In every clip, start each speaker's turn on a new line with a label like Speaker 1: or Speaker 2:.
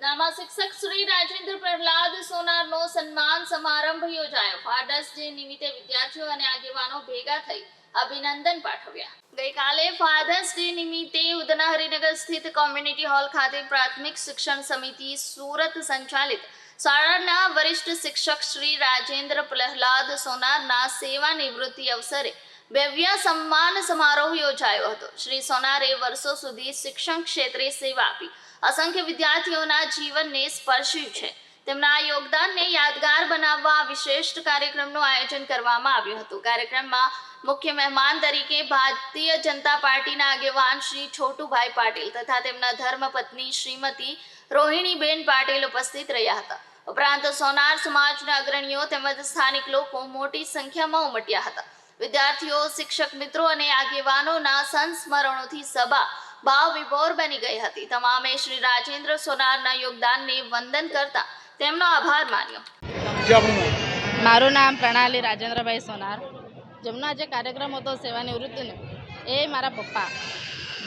Speaker 1: ઉધનામાં શિક્ષક શ્રી રાજેન્દ્ર પ્રહલાદ સોનારનો સન્માન સમારંભ યોજાયો. ફાધર્સ ડે નિમિત્તે વિદ્યાર્થીઓ અને આગેવાનો ભેગા થઈ અભિનંદન પાઠવ્યા. ગઈકાલે ફાધર્સ ડે નિમિત્તે ઉધના હરિનગર સ્થિત કોમ્યુનિટી હોલ ખાતે પ્રાથમિક શિક્ષણ સમિતિ સુરત સંચાલિત શાળાના વરિષ્ઠ શિક્ષક શ્રી રાજેન્દ્ર પ્રહલાદ સોનારના સેવા નિવૃત્તિ અવસરે ભવ્ય સન્માન સમારોહ યોજાયો હતો. શ્રી સોનારે વર્ષો સુધી શિક્ષણ ક્ષેત્રે સેવા આપી. અસંખ્ય વિદ્યાર્થીઓના જીવનને સ્પર્શ્યું છે. તેમના યોગદાનને યાદગાર બનાવવા વિશિષ્ટ કાર્યક્રમનું આયોજન કરવામાં આવ્યું હતું. કાર્યક્રમમાં મુખ્ય મહેમાન તરીકે ભારતીય જનતા પાર્ટીના આગેવાન શ્રી છોટુભાઈ પાટીલ તથા તેમના ધર્મપત્ની શ્રીમતી રોહિણીબેન પાટીલ ઉપસ્થિત રહ્યા હતા. ઉપરાંત સોનાર સમાજના અગ્રણીઓ તેમજ સ્થાનિક લોકો મોટી સંખ્યામાં ઉમટ્યા હતા. વિદ્યાર્થીઓ શિક્ષક મિત્રો અને આગેવાનોના સંસ્મરણોથી સભા ભાવ વિભોર બની ગઈ હતી. તમામે શ્રી રાજેન્દ્ર સોનારના યોગદાનને વંદન કરતા તેમનો આભાર માન્યો.
Speaker 2: જે
Speaker 3: મારું નામ પ્રણાલી રાજેન્દ્રભાઈ સોનાર. જેમનો આજે કાર્યક્રમ હતો સેવાનિવૃત્તિનો એ મારા પપ્પા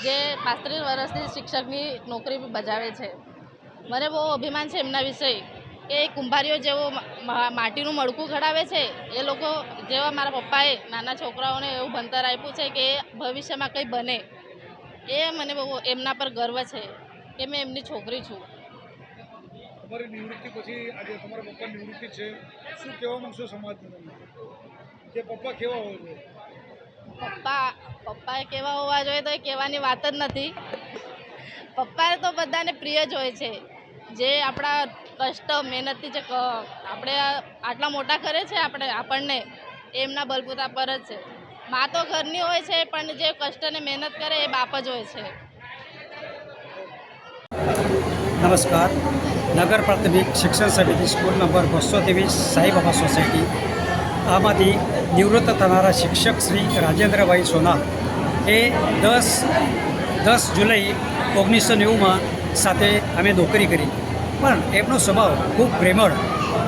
Speaker 3: જે પાંત્રીસ વર્ષથી શિક્ષકની નોકરી બજાવે છે. મને બહુ અભિમાન છે એમના વિશે કે એ કુંભારીઓ જેવો માટીનું મડકું ઘડાવે છે. એ લોકો જેવા મારા પપ્પાએ નાના છોકરાઓને એવું ભણતર આપ્યું છે કે ભવિષ્યમાં કંઈ બને. એ મને બહુ એમના પર ગર્વ છે કે મેં એમની છોકરી છું.
Speaker 2: તમારી નિવૃત્તિ પછી આજે તમારા પપ્પા નિવૃત્તિ છે. શું કહેવા માંગશો સમાજને તમે? કે પપ્પા કેવા હોય છે
Speaker 3: પપ્પા પપ્પા કેવા હોવા જોઈએ તો એ કહેવાની વાત જ નથી. પપ્પા તો બધાને પ્રિય જ હોય છે. જે આપણા કષ્ટ, મહેનતથી જે આપણે આટલા મોટા કરે છે આપણે, આપણને. એમના બલબૂતા પર જ છે. મા તો ઘરની હોય છે, પણ જે કષ્ટ અને મહેનત કરે એ બાપ જ હોય છે.
Speaker 4: નમસ્કાર. નગર પ્રાથમિક શિક્ષણ સમિતિ સ્કૂલ નંબર બસો ત્રેવીસ, સાઈબાબા સોસાયટી. આમાંથી નિવૃત્ત થનારા શિક્ષક શ્રી રાજેન્દ્રભાઈ સોના એ દસ દસ જુલાઈ ઓગણીસો નેવુંમાં સાથે અમે નોકરી કરી. પણ એમનો સ્વભાવ ખૂબ પ્રેમળ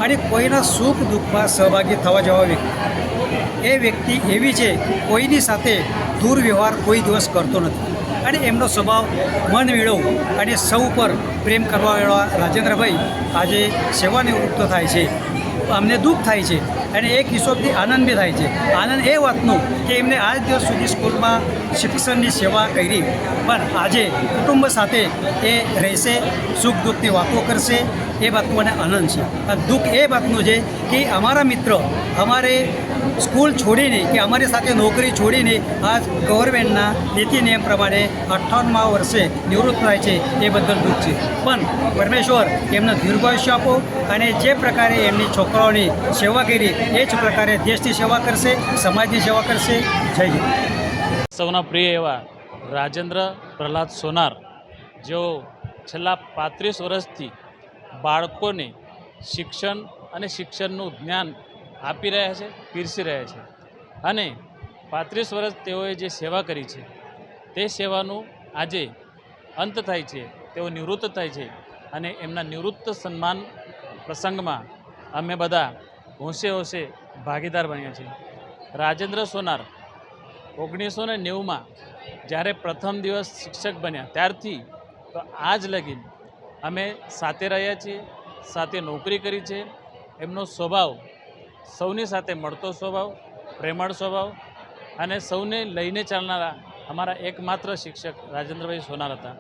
Speaker 4: અને કોઈના સુખ દુઃખમાં સહભાગી થવા જવા વ્યક્તિ. એ વ્યક્તિ એવી છે, કોઈની સાથે દુર્વ્યવહાર કોઈ દિવસ કરતો નથી. અને એમનો સ્વભાવ મન મેળવ અને સૌ પર પ્રેમ કરવાવાળા રાજેન્દ્રભાઈ આજે સેવાનિવૃત્ત થાય છે. અમને દુઃખ થાય છે અને એક કિશોરથી આનંદ બી થાય છે. આનંદ એ વાતનો કે એમને આજ દિવસ સુધી સ્કૂલમાં શિક્ષણની સેવા કરી, પણ આજે કુટુંબ સાથે એ રહેશે, સુખ દુઃખની વાતો કરશે, એ વાતનો મને આનંદ છે. અને દુઃખ એ વાતનું છે કે અમારા મિત્ર અમારે સ્કૂલ છોડીને કે અમારી સાથે નોકરી છોડીને આજ ગવર્મેન્ટના નીતિ નિયમ પ્રમાણે અઠ્ઠાવનમાં વર્ષે નિવૃત્ત થાય છે એ બદલ દુઃખ છે. પણ પરમેશ્વર એમને દીર્ઘાયુષ્ય આપો અને જે પ્રકારે એમની છોકરાઓની સેવા કરી એ જ પ્રકારે દેશની સેવા કરશે, સમાજની સેવા કરશે. જય હિન્દ
Speaker 5: સૌના પ્રિય એવા રાજેન્દ્ર પ્રહલાદ સોનાર, જેઓ છેલ્લા પાંત્રીસ વર્ષથી બાળકોને શિક્ષણ અને શિક્ષણનું જ્ઞાન આપી રહ્યા છે, પીરસી રહ્યા છે. અને પાંત્રીસ વર્ષ તેઓએ જે સેવા કરી છે, તે સેવાનું આજે અંત થાય છે, તેઓ નિવૃત્ત થાય છે. અને એમના નિવૃત્ત સન્માન પ્રસંગમાં અમે બધા હોંશે હોંશે ભાગીદાર બન્યા છે. રાજેન્દ્ર સોનાર ઓગણીસો ને નેવુંમાં જ્યારે પ્રથમ દિવસ શિક્ષક બન્યા, ત્યારથી તો આજ લગીન અમે સાથે રહ્યા છીએ, સાથે નોકરી કરી છે. એમનો સ્વભાવ, સૌની સાથે મળતો સ્વભાવ, પ્રેમળ સ્વભાવ અને સૌને લઈને ચાલનારા અમારા એકમાત્ર શિક્ષક રાજેન્દ્રભાઈ સોનાર હતા.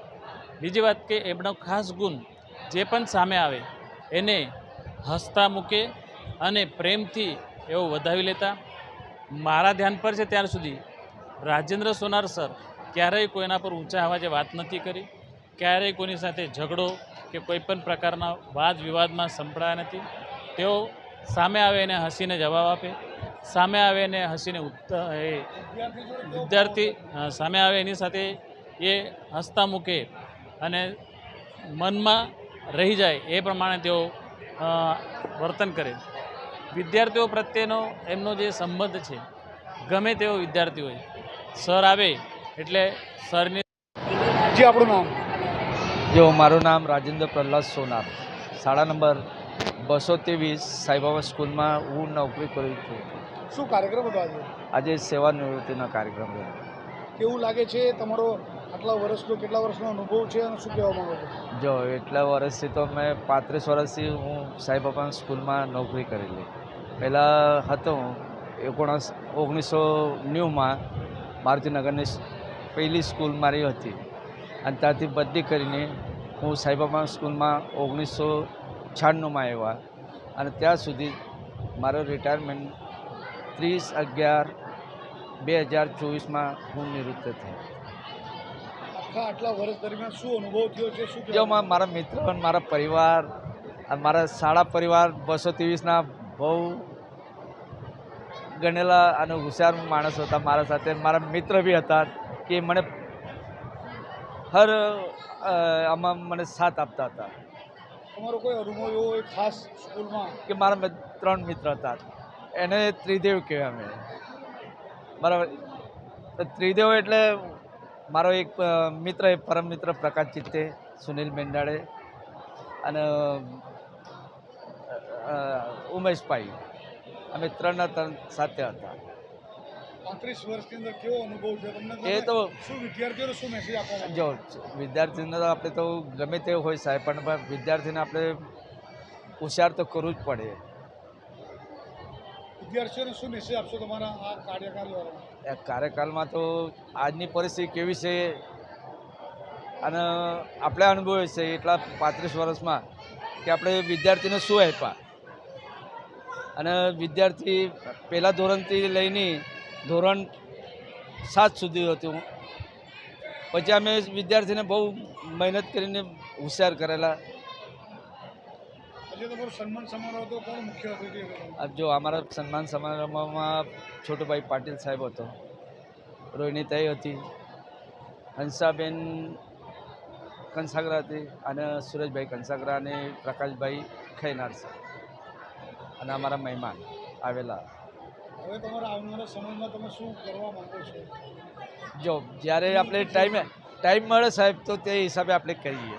Speaker 5: બીજી વાત કે એમનો ખાસ ગુણ જે પણ સામે આવે એને હસતા મૂકે અને પ્રેમથી એવો વધાવી લેતા. મારા ધ્યાન પર છે ત્યાર સુધી. રાજેન્દ્ર સોનાર સર ક્યારેય કોઈના પર ઊંચા અવાજે વાત નથી કરી. ક્યારેય કોઈની સાથે ઝઘડો કે કોઈ પણ પ્રકારના વાદ વિવાદમાં સંપડાયા નથી. તેઓ સામે આવે એને હસીને જવાબ આપે. સામે આવે એને હસીને એ વિદ્યાર્થી સામે આવે એની સાથે એ હસતા મૂકે અને મનમાં રહી જાય એ પ્રમાણે તેઓ વર્તન કરે. વિદ્યાર્થીઓ પ્રત્યેનો એમનો જે સંબંધ છે ગમે તેવો વિદ્યાર્થી હોય સર આવે એટલે સરની
Speaker 2: જે આપણું નામ?
Speaker 6: જો મારું નામ રાજેન્દ્ર પ્રહલાદ સોનાર. શાળા નંબર બસો ત્રેવીસ સાઈબાબા સ્કૂલમાં હું નોકરી કરું છું.
Speaker 2: શું કાર્યક્રમ હતો આજે?
Speaker 6: આજે સેવાનિવૃત્તિનો કાર્યક્રમ છે.
Speaker 2: કેવું લાગે છે? તમારો આટલા વર્ષનો કેટલા વર્ષનો અનુભવ છે અને શું કહેવા માંગો છો?
Speaker 6: જો, એટલા વર્ષથી તો મેં પાંત્રીસ વર્ષથી હું સાંઈબાબા સ્કૂલમાં નોકરી કરેલી. પહેલાં હતો ઓગણસ ઓગણીસો ન્યૂમાં મારુતિનગરની પહેલી સ્કૂલ મારી હતી. અને ત્યાંથી બદલી કરીને હું સાંઈબાબા સ્કૂલમાં ઓગણીસો છાણુંમાં આવ્યા. અને ત્યાં સુધી મારો રિટાયરમેન્ટ ત્રીસ અગિયાર બે હજાર ચોવીસમાં હું નિવૃત્ત થયો
Speaker 2: આખા આટલા વર્ષ દરમિયાન શું અનુભવ થયો છે? શું
Speaker 6: જો મારા મિત્ર અને મારા પરિવાર અને મારા શાળા પરિવાર બસો ત્રેવીસના બહુ ગણેલા અને હોશિયાર માણસો હતા મારા સાથે. મારા મિત્ર બી હતા કે મને હર આમાં મને સાથ આપતા હતા.
Speaker 2: તમારો કોઈ અનુભવ એવો હોય ખાસ સ્કૂલમાં?
Speaker 6: કે મારા ત્રણ મિત્ર હતા. એને ત્રિદેવ કહેવાય અમે. બરાબર. ત્રિદેવ એટલે મારો એક મિત્ર એ પરમ મિત્ર પ્રકાશ ચિત્તે સુનિલ મેંડાળે અને ઉમેશ ઉમેશભાઈ અમે ત્રણના ત્રણ સાથે હતા.
Speaker 2: પાંત્રીસ વર્ષની અંદર કેવો અનુભવ છે? તમને
Speaker 6: એ તો
Speaker 2: શું વિદ્યાર્થીઓને શું મેસેજ આપવા
Speaker 6: જો વિદ્યાર્થીને તો આપણે તો ગમે તે હોય સાહેબ પણ વિદ્યાર્થીને આપણે હોશિયાર તો કરવું જ પડે.
Speaker 2: વિદ્યાર્થીઓને શું મેસેજ આપશો તમારા આ કાર્યકાળ
Speaker 6: કાર્યકાળમાં તો આજની પરિસ્થિતિ કેવી છે? અને આપણે અનુભવે છે એટલા પાંત્રીસ વર્ષમાં કે આપણે વિદ્યાર્થીને શું આપ્યા? અને વિદ્યાર્થી પહેલાં ધોરણથી લઈને ધોરણ સાત સુધી હતું. પછી અમે વિદ્યાર્થીને બહુ મહેનત કરીને હોશિયાર કરેલા.
Speaker 2: આજે તમારો સન્માન સમારોહ હતો કોણ મુખ્ય અતિથિ હતો?
Speaker 6: જો અમારા સન્માન સમારંભમાં છોટુભાઈ પાટીલ સાહેબ હતો. રોહિણીતાઈ હતી હંસાબેન કંસાગરા હતી અને સુરજભાઈ કંસાગરા અને પ્રકાશભાઈ ખૈનાર છે અને અમારા મહેમાન આવેલા.
Speaker 2: હવે તમારા આવનારા સમયમાં તમે શું કરવા માંગો છો?
Speaker 6: જો જ્યારે આપણે ટાઈમે ટાઈમ મળે સાહેબ તો તે હિસાબે આપણે કરીએ